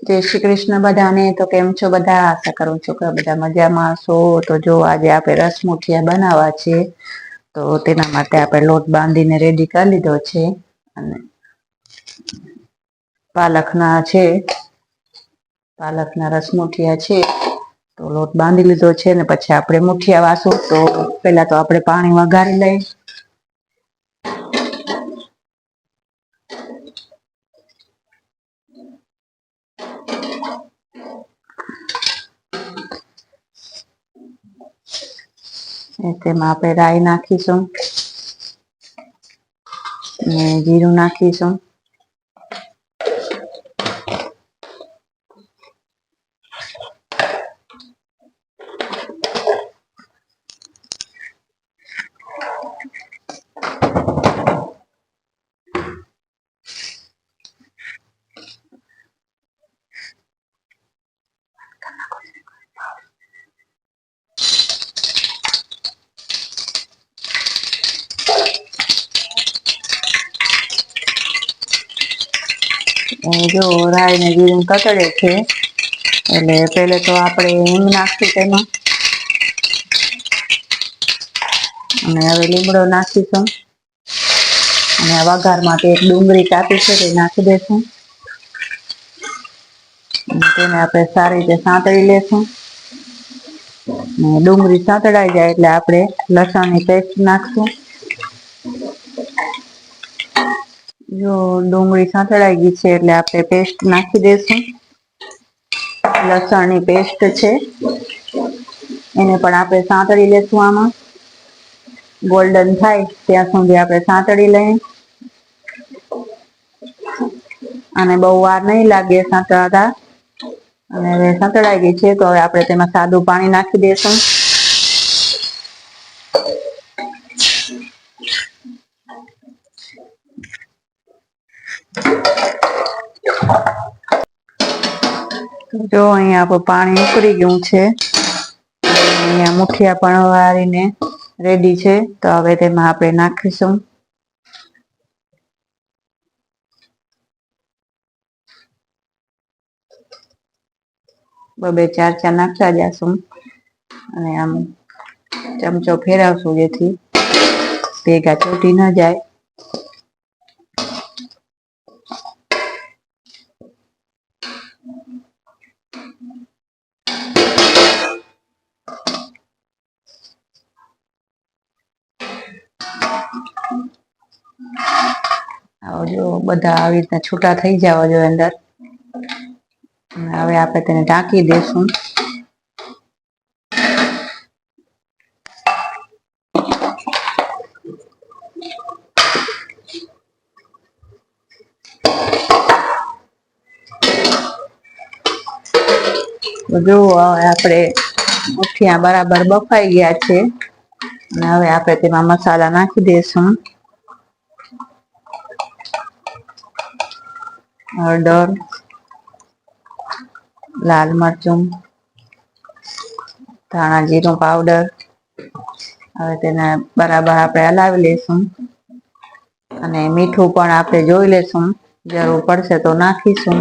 જય શ્રી કૃષ્ણ બધાને. તો કેમ છો બધા? આશા કરું છું કે બધા મજામાં છો તો જો આજે આપણે રસ મુઠિયા બનાવવા છે, તો તેના માટે આપણે લોટ બાંધીને રેડી કરી લીધો છે. અને પાલકના છે, પાલકના રસ મુઠિયા છે, તો લોટ બાંધી લીધો છે ને પછી આપણે મુઠિયા વાસું. તો પહેલા તો આપણે પાણી વઘારી લઈ તેમાં આપણે રાઈ નાખીશું ને જીરું નાખીશું જો રાઈ ને જીરું તતડે છે, એટલે પહેલે તો આપણે હિંગ નાખશું તેમાં. અને હવે લીમડો નાખીશું. અને વઘારમાં એક ડુંગળી કાપી છે તે નાખી દેશું. તેને આપણે સારી રીતે સાંતળી લેશું. ડુંગળી સાંતળાઈ જાય એટલે આપણે લસણની પેસ્ટ નાખશું. જો ડુંગળી સાંતળાઈ ગઈ છે એટલે આપણે પેસ્ટ નાખી દઈશું લસણની પેસ્ટ છે. એને પણ આપણે સાંતળી લેશું આમાં. ગોલ્ડન થાય ત્યાં સુધી આપણે સાંતળી લઈએ. અને બહુ વાર નહીં લાગે સાંતળાતા. અને સાંતળાઈ ગઈ છે તો હવે આપણે તેમાં સાદું પાણી નાખી દઈશું જો અહીંયા આપણું પાણી ઉકળી ગયું છે. અહીંયા મુઠિયા પણ વાળીને રેડી છે. તો હવે તેમાં આપણે નાખીશું. બબે ચાર ચાર નાખતા જશું. અને આમ ચમચો ફેરવશું જેથી ભેગા ચોટી ન જાય. જો બધા આવી રીતના છૂટા થઈ જવા જોઈએ અંદર. હવે આપણે તેને ઢાંકી દેશું. જો આપણે મુઠિયા બરાબર બફાઈ ગયા છે. અને હવે આપણે તેમાં મસાલા નાખી દઈશું. હળદર, લાલ મરચું, ધાણા જીરું પાવડર. હવે તેને બરાબર આપણે હલાવી લઈશું. અને મીઠું પણ આપણે જોઈ લેશું જરૂર પડશે તો નાખીશું.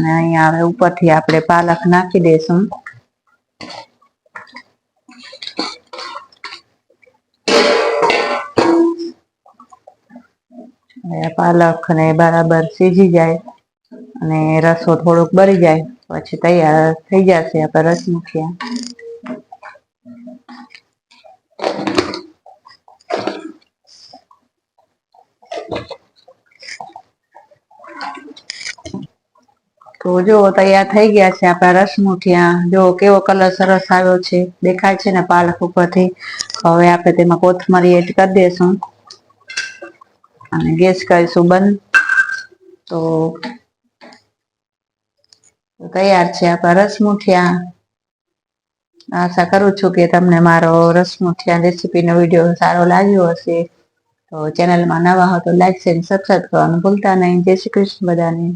અને અહીંયા હવે ઉપરથી આપણે પાલક નાખી દઈશું. પાલક ને બરાબર સીજી જાય અને રસો થોડોક બળી જાય, પછી તૈયાર થઈ જશે આપણે રસ મુઠિયા તો જો તૈયાર થઈ ગયા છે આપણા રસ મુઠિયા જો કેવો કલર સરસ આવ્યો છે, દેખાય છે ને પાલક ઉપરથી. હવે આપણે તેમાં કોથમરી એડ કરી દઈશું અને ગેસ કરીશું બંધ. તો તૈયાર છે આપણા રસ મુઠિયા આશા કરું છું કે તમને મારો રસ મુઠિયા રેસીપીનો વીડિયો સારો લાગ્યો હશે. તો ચેનલમાં નવા હો તો લાઈક, શેર, સબસ્ક્રાઈબ કરવાનું ભૂલતા નહીં. જય શ્રી કૃષ્ણ બધાને.